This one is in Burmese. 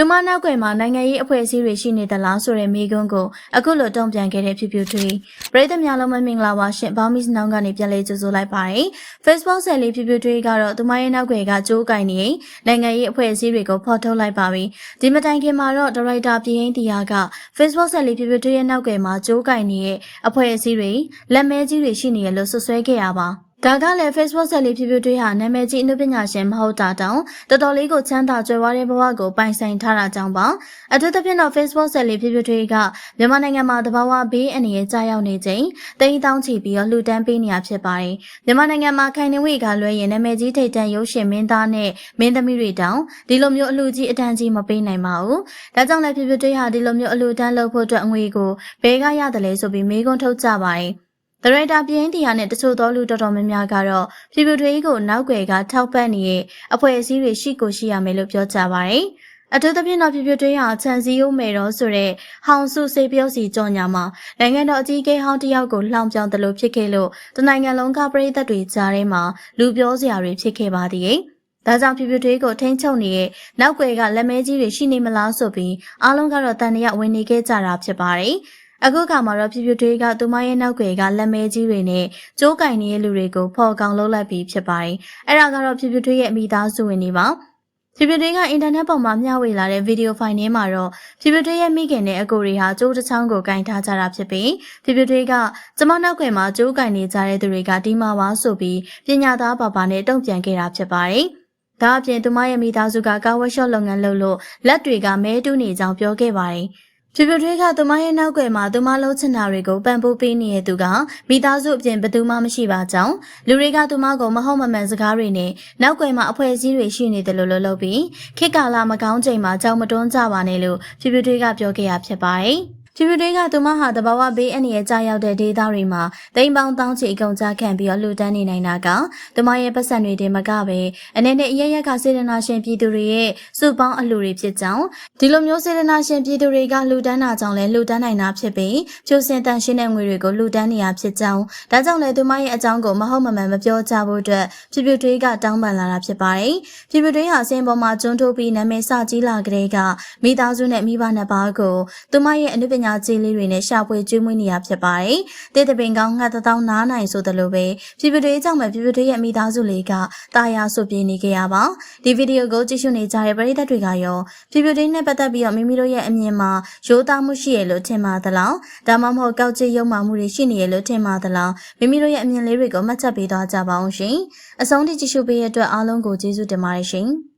သူမနောက်ွယ်မှာနိုင်ငံရေးအဖွဲ့အစည်းတွေရှိနေသလားဆိုတဲ့မေးခွန်းကိုအခုလိုတုံ့ပြန်ခဲ့တဲ့ဖြစ်ဖြစ်ထွေးပရိသတ်များလုံးမမင်္ဂလာပါရှင်ဘောင်မစ်နောင်ကနေပြန်လဲကြိုဆိုလိုက်ပါတယ် Facebook ဆယ်လေးဖြစ်ဖြစ်ထွေးကတော့သူမရဲ့နောက်ွယ်ကကြိုးကင်နေနိုင်ငံရေးအဖွဲ့အစည်းတွေကိုဖော်ထုတ်လိုက်ပါပြီဒီမတိုင်ခင်မှာတော့ဒါရိုက်တာပြည်ဟင်းတရားက Facebook ဆယ်လေးဖြစ်ဖြစ်ထွေးရဲ့နောက်ွယ်မှာကြိုးကင်နေတဲ့အဖွဲ့အစည်းတွေလက်မဲကြီးတွေရှိနေရလို့ဆွဆွဲခဲ့ရပါ ဒါကလည်း Facebook ဆက်လေးဖြစ်ဖြစ်တွေးဟာနာမည်ကြီးအနုပညာရှင်မဟုတ်တာတောင်တော်တော်လေးကိုချမ်းသာကြွယ်ဝတဲ့ဘဝကိုပိုင်ဆိုင်ထားတာကြောင့်ပါအထူးသဖြင့်တော့ Facebook ဆက်လေးဖြစ်ဖြစ်တွေကမြန်မာနိုင်ငံမှာတဘာဝဘေးအနေနဲ့ကြာရောက်နေချိန်တိန်းတောင်းချီပြီးတော့လှူဒန်းပေးနေရဖြစ်ပါတယ်မြန်မာနိုင်ငံမှာခိုင်နေဝေကလွှဲရင်နာမည်ကြီးထိတ်တန့်ရုပ်ရှင်မင်းသားနဲ့မင်းသမီးတွေတောင်ဒီလိုမျိုးအလှကြီးအတန်းကြီးမပေးနိုင်ပါဘူးဒါကြောင့်လည်းဖြစ်ဖြစ်တွေဟာဒီလိုမျိုးအလှတန်းလုပ်ဖို့အတွက်အငွေကိုဘဲကရတယ်လဲဆိုပြီးမေးခွန်းထုတ်ကြပါတယ် ဒရိုက်တာပြင်းတရားနဲ့တချို့သောလူတော်တော်များများကတော့ဖြူဖြူထွေးကိုနောက်ွယ်ကထောက်ပံ့နေတဲ့အဖွဲ့အစည်းတွေရှိကိုရှိရမယ်လို့ပြောကြပါဗျ။အထူးသဖြင့်တော့ဖြူဖြူထွေးဟာခြံစည်းရုံးမယ်တော့ဆိုတဲ့ဟောင်စုစေပြောစီကြော်ညာမှာနိုင်ငံတော်အကြီးအကဲဟောင်းတယောက်ကိုလှောင်ပြောင်တယ်လို့ဖြစ်ခဲ့လို့တနိုင်ငံလုံးကပြည်သက်တွေကြားထဲမှာလူပြောစရာတွေဖြစ်ခဲ့ပါသေးတယ်။ဒါကြောင့်ဖြူဖြူထွေးကိုထိန်းချုပ်နေတဲ့နောက်ွယ်ကလက်မဲကြီးတွေရှိနေမလားဆိုပြီးအားလုံးကတော့တန်တရာဝင်နေခဲ့ကြတာဖြစ်ပါတယ်။ အခုခါမှာတော့ဖြူဖြူတွေကသူမရဲ့နောက်ွယ်ကလက်မဲကြီးတွေနဲ့ကျိုးကင်နေတဲ့လူတွေကိုဖော်ကောင်လုပ်လိုက်ပြီးဖြစ်ပါတယ်။အဲ့ဒါကတော့ဖြူဖြူတွေရဲ့မိသားစုဝင်တွေပါ။ဖြူဖြူတွေကအင်တာနက်ပေါ်မှာမျှဝေလာတဲ့ဗီဒီယိုဖိုင်ထဲမှာတော့ဖြူဖြူတွေရဲ့မိခင်နဲ့အကိုတွေဟာကျိုးတစ်ချောင်းကိုကင်ထားကြတာဖြစ်ပြီးဖြူဖြူတွေကကျမနောက်ွယ်မှာကျိုးကင်နေကြတဲ့သူတွေကဒီမှာပါဆိုပြီးပညာသားပါပါနဲ့တုံ့ပြန်ခဲ့တာဖြစ်ပါတယ်။ဒါအပြင်သူမရဲ့မိသားစုကကာဝက်ရှော့လုပ်ငန်းလုပ်လို့လက်တွေကမဲတူးနေကြောင်းပြောခဲ့ပါတယ်။ ဖြူဖြူထွေးကသူမရဲ့နောက်ွယ်မှာသူမလှုပ်ချင်တာတွေကိုပံ့ပိုးပေးနေတဲ့သူကမိသားစုအပြင်ဘယ်သူမှမရှိပါကြောင်းလူတွေကသူမကိုမဟုတ်မမှန်စကားတွေနဲ့နောက်ွယ်မှာအဖွဲ့အစည်းတွေရှိနေတယ်လို့လို့လုပ်ပြီးခေတ်ကာလမကောင်းချိန်မှာကြောင်မတွန်းကြပါနဲ့လို့ဖြူဖြူထွေးကပြောခဲ့ရဖြစ်ပါတယ်။ ဖြူဖြူတွေကသူမဟာတဘာဝဘေးအနေနဲ့ကြာရောက်တဲ့ဒေသတွေမှာတိမ်ပေါင်းတောင်းချီအကုန်ကြခံပြီးတော့လှူဒန်းနေနိုင်တာကသူမရဲ့ပတ်စံတွေတင်မကပဲအနေနဲ့အရရက်ကစေတနာရှင်ပြည်သူတွေရဲ့စုပေါင်းအလှူတွေဖြစ်ကြောင်းဒီလိုမျိုးစေတနာရှင်ပြည်သူတွေကလှူဒန်းတာကြောင့်လည်းလှူဒန်းနိုင်တာဖြစ်ပြီးဖြူစင်တန်ရှင်းတဲ့ငွေတွေကိုလှူဒန်းနေရဖြစ်ကြောင်းဒါကြောင့်လည်းသူမရဲ့အကြောင်းကိုမဟုတ်မမှန်မပြောကြဖို့အတွက်ဖြူဖြူတွေကတောင်းပန်လာတာဖြစ်ပါတယ်ဖြူဖြူတွေဟာစင်ပေါ်မှာကျွန်းထိုးပြီးနာမည်စကြီးလာကြတဲ့ကမိသားစုနဲ့မိဘနှစ်ပါးကိုသူမရဲ့အနုပညာညာကြီးလေးတွေနဲ့ရှာဖွေကျွေးမွေးနေရဖြစ်ပါတယ်။တေးတပင်ကောင်းငှက်တောင်းနားနိုင်ဆိုသလိုပဲပြပြတွေကြောင့်ပဲပြပြတွေရဲ့မိသားစုလေးကတာယာဆွပြေနေကြရပါ။ဒီဗီဒီယိုကိုကြည့်ရှုနေကြတဲ့ပရိသတ်တွေကရောပြပြတွေနဲ့ပတ်သက်ပြီးတော့မိမိတို့ရဲ့အမြင်မှာရိုးသားမှုရှိရလို့ထင်ပါသလား။ဒါမှမဟုတ်ကောက်ကျစ်ရုံမှမှုတွေရှိနေရလို့ထင်ပါသလား။မိမိတို့ရဲ့အမြင်လေးတွေကိုမှတ်ချက်ပေးသွားကြပါအောင်ရှင်။အဆုံးထိကြည့်ရှုပေးရတဲ့အတွက်အားလုံးကိုကျေးဇူးတင်ပါတယ်ရှင်။